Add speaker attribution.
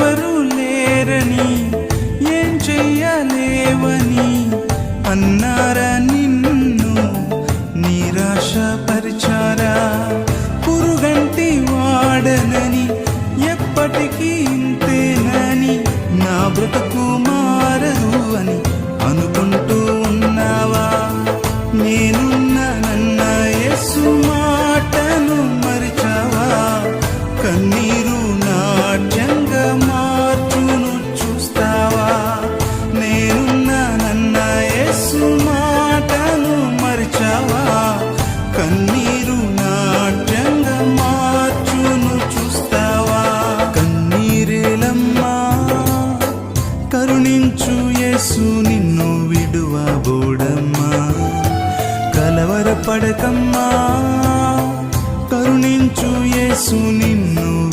Speaker 1: ఎవరు లేరని ఏం చెయ్యలేవని అన్నారా నిన్ను నిరాశపరిచారా? పురుగంటి వాడనని ఎప్పటికీ ఇంతేనని నా బ్రతుకు మారదు అని అనుకుంటూ ఉన్నావా? నేనున్న నన్న యేసు మాటను మరిచావా? కన్నీరు కరుణించు యేసు నిన్ను విడువబోడమ్మా కలవరపడకమ్మా. కరుణించు యేసు నిన్ను